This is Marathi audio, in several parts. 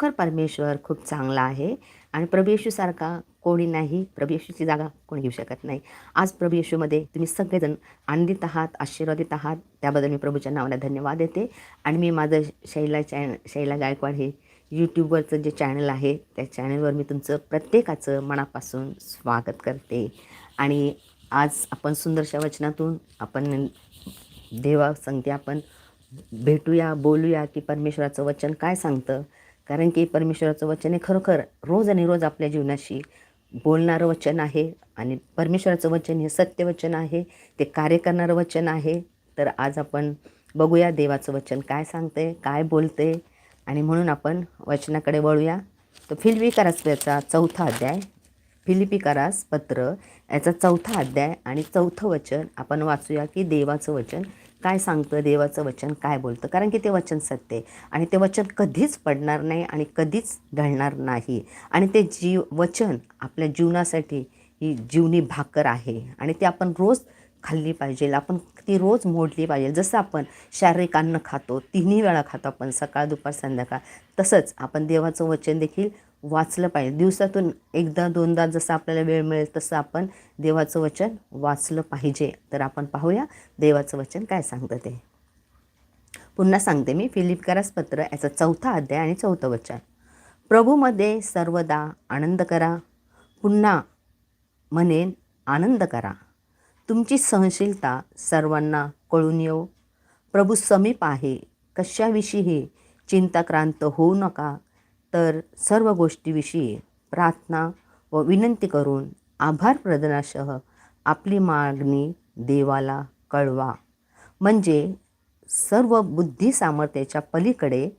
खर परमेश्वर खूप चांगला आहे. आणि प्रभेशूसारखा कोणी नाही प्रभेशूची जागा कोणी घेऊ शकत नाही. आज प्रभेशूमध्ये तुम्ही सगळेजण आनंदित आहात आशीर्वादित आहात. त्याबद्दल मी प्रभूच्या नावाला धन्यवाद देते. आणि मी माझं शैला चॅन शैला गायकवाड हे यूट्यूबवरचं जे चॅनल आहे त्या चॅनलवर मी तुमचं प्रत्येकाचं मनापासून स्वागत करते. आणि आज आपण सुंदरशा वचनातून आपण देवा सांगते आपण भेटूया बोलूया की परमेश्वराचं वचन काय सांगतं. कारण की परमेश्वराचं वचन हे खरोखर रोज आणि रोज आपल्या जीवनाशी बोलणारं वचन आहे आणि परमेश्वराचं वचन हे सत्य वचन आहे ते कार्य करणारं वचन आहे. तर आज आपण बघूया देवाचं वचन काय सांगते काय बोलते आणि म्हणून आपण वचनाकडे वळूया. तर फिल्विकाराचा चौथा अध्याय फिलिपिकारास पत्र याचा चौथा अध्याय आणि चौथं वचन आपण वाचूया की देवाचं वचन काय सांगतं देवाचं वचन काय बोलतं? कारण की ते वचन सत्य आहे. आणि ते वचन कधीच पडणार नाही आणि कधीच ढळणार नाही. आणि ते जीव वचन आपल्या जीवनासाठी ही जीवनी भाकर आहे. आणि ते आपण रोज खाल्ली पाहिजे आपण ती रोज मोडली पाहिजे. जसं आपण शारीरिक अन्न खातो तिन्ही वेळा खातो आपण सकाळ दुपार संध्याकाळ. तसंच आपण देवाचं वचन देखील वाचलं पाहिजे. दिवसातून एकदा दोनदा जसं आपल्याला वेळ मिळेल तसं आपण देवाचं वचन वाचलं पाहिजे. तर आपण पाहूया देवाचं वचन काय सांगतं ते. पुन्हा सांगते मी फिलिपकारास पत्र याचा चौथा अध्याय आणि चौथं वचन. प्रभूमध्ये सर्वदा आनंद करा. पुन्हा म्हणेन आनंद करा. तुमची सहनशीलता सर्वांना कळून येऊ प्रभू समीप आहे. कशाविषयीही चिंताक्रांत होऊ नका. तर सर्व गोष्टीविषयी प्रार्थना व विनंती करून आभार प्रदनासह आपली मागणी देवाला कळवा. म्हणजे सर्व बुद्धी सामर्थ्याच्या पलीकडे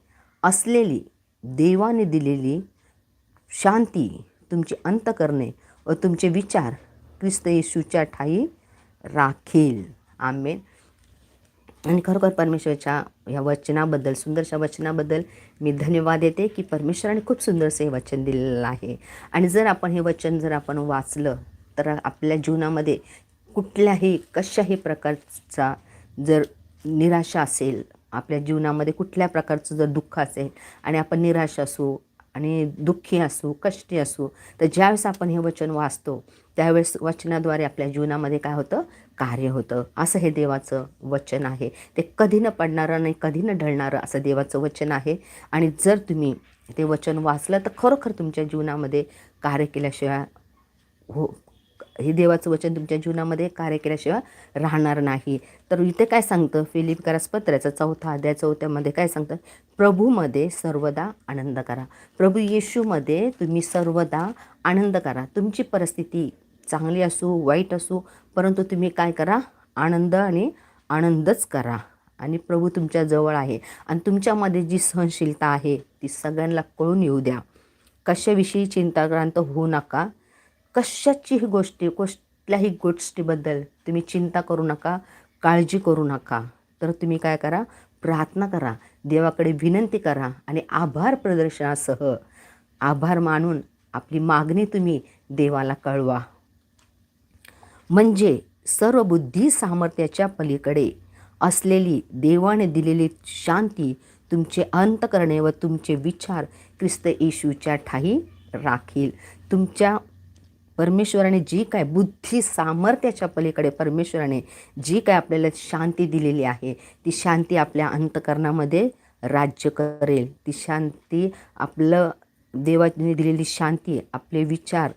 असलेली देवाने दिलेली शांती तुमची अंतकरणे व तुमचे विचार ख्रिस्त येशूच्या ठाई राखील. आमेन. आणि खरोखर परमेश्वरच्या या वचनाबद्दल सुंदरशा वचनाबद्दल मी धन्यवाद देते की परमेश्वराने खूप सुंदरसे हे वचन दिलेलं आहे. आणि जर आपण हे वचन जर आपण वाचलं तर आपल्या जीवनामध्ये कुठल्याही कशाही प्रकारचा जर निराशा असेल आपल्या जीवनामध्ये कुठल्या प्रकारचं जर दुःख असेल आणि आपण निराश असू आणि दुःखी असू कष्टी असू तर ज्यावेळेस आपण हे वचन वाचतो त्यावेळेस वचनाद्वारे आपल्या जीवनामध्ये काय होतं? कार्य होतं. असं हे देवाचं वचन आहे. ते कधी न पडणारं नाही कधी न ढळणारं असं देवाचं वचन आहे. आणि जर तुम्ही ते वचन वाचलं तर खरोखर तुमच्या जीवनामध्ये कार्य केल्याशिवाय हो हे देवाचं वचन तुमच्या जीवनामध्ये कार्य केल्याशिवाय राहणार नाही. तर इथे काय सांगतं? फिलिप करासपत्राचा चौथा अध्याय चौथ्यामध्ये काय सांगतं? प्रभूमध्ये सर्वदा आनंद करा. प्रभू येशूमध्ये तुम्ही सर्वदा आनंद करा. तुमची परिस्थिती चांगली असू वाईट असू परंतु तुम्ही काय करा? आनंद आणि आनंदच करा. आणि प्रभू तुमच्या जवळ आहे. आणि तुमच्यामध्ये जी सहनशीलता आहे ती सगळ्यांना कळून येऊ द्या. कशाविषयी चिंताक्रांत होऊ नका. कशाचीही गोष्टी कुठल्याही गोष्टीबद्दल तुम्ही चिंता करू नका काळजी करू नका. तर तुम्ही काय करा प्रार्थना करा देवाकडे विनंती करा आणि आभार प्रदर्शनासह आभार मानून आपली मागणी तुम्ही देवाला कळवा. म्हणजे सर्व बुद्धी सामर्थ्याच्या पलीकडे असलेली देवाने दिलेली शांती तुमचे अंत करणे व तुमचे विचार ख्रिस्त येशूच्या ठाई राखील. तुमच्या परमेश्वराने जी काय बुद्धी सामर्थ्याच्या पलीकडे परमेश्वराने जी काय आपल्याला शांती दिलेली आहे ती शांती आपल्या अंतकरणामध्ये राज्य करेल. ती शांती आपलं देवाने दिलेली शांती आपले विचार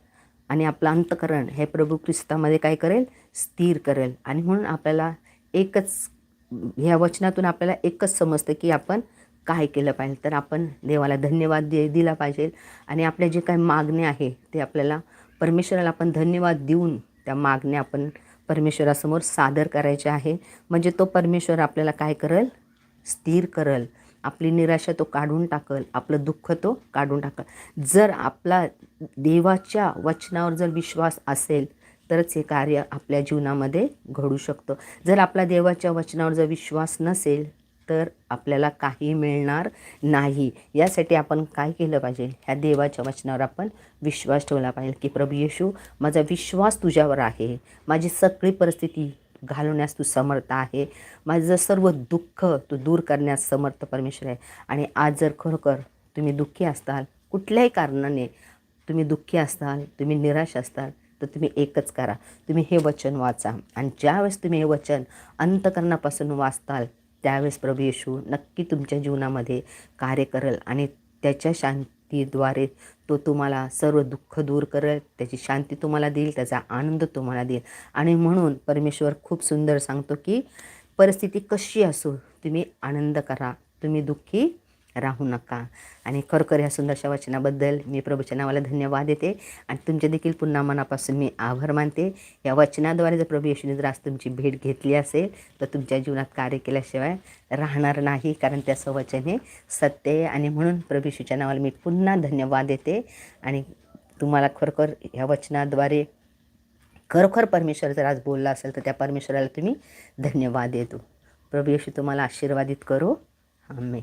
आणि आपलं अंतकरण हे प्रभू ख्रिस्तामध्ये काय करेल? स्थिर करेल. आणि म्हणून आपल्याला एकच ह्या वचनातून आपल्याला एकच समजतं की आपण काय केलं पाहिजे. तर आपण देवाला धन्यवाद दे दिला पाहिजे. आणि आपल्या जे काही मागणे आहे ते आपल्याला परमेश्वराला आपण धन्यवाद देऊन त्या मागण्या आपण परमेश्वरासमोर सादर करायचे आहे. म्हणजे तो परमेश्वर आपल्याला काय करेल? स्थिर करल. आपली निराशा तो काढून टाकल. आपलं दुःख तो काढून टाकल. जर आपला देवाच्या वचनावर जर विश्वास असेल तरच हे कार्य आपल्या जीवनामध्ये घडू शकतं. जर आपला देवाच्या वचनावर जर विश्वास नसेल तर आपल्याला काही मिळणार नाही. यासाठी आपण काय केलं पाहिजे? ह्या देवाच्या वचनावर आपण विश्वास ठेवला पाहिजे की प्रभू येशू माझा विश्वास तुझ्यावर आहे. माझी सगळी परिस्थिती घालवण्यास तू समर्थ आहे. माझं सर्व दुःख तू दूर करण्यास समर्थ परमेश्वर आहे. आणि आज जर खरोखर तुम्ही दुःखी असताल कुठल्याही कारणाने तुम्ही दुःखी असताल तुम्ही निराश असताल तर तुम्ही एकच करा. तुम्ही हे वचन वाचा. आणि ज्यावेळेस तुम्ही हे वचन अंतकरणापासून वाचताल त्यावेळेस प्रभू येशू नक्की तुमच्या जीवनामध्ये कार्य करेल आणि त्याच्या शांतीद्वारे तो तुम्हाला सर्व दुःख दूर करेल त्याची शांती तुम्हाला देईल त्याचा आनंद तुम्हाला देईल. आणि म्हणून परमेश्वर खूप सुंदर सांगतो की परिस्थिती कशी असो तुम्ही आनंद करा तुम्ही दुःखी राहू नका. आणि खरोखर ह्या सुंदरशा वचनाबद्दल मी प्रभूच्या नावाला धन्यवाद देते. आणि तुमचे देखील पुन्हा मनापासून मी आभार मानते. या वचनाद्वारे जर प्रभू येशूने जर आज तुमची भेट घेतली असेल तर तुमच्या जीवनात कार्य केल्याशिवाय राहणार नाही कारण त्याचं वचन हे सत्य आहे. आणि म्हणून प्रभू येशूच्या नावाला मी पुन्हा धन्यवाद देते. आणि तुम्हाला खरोखर ह्या वचनाद्वारे खरोखर परमेश्वर जर आज बोलला असेल तर त्या परमेश्वराला तुम्ही धन्यवाद देतो. प्रभू येशू तुम्हाला आशीर्वादित करो. आम्ही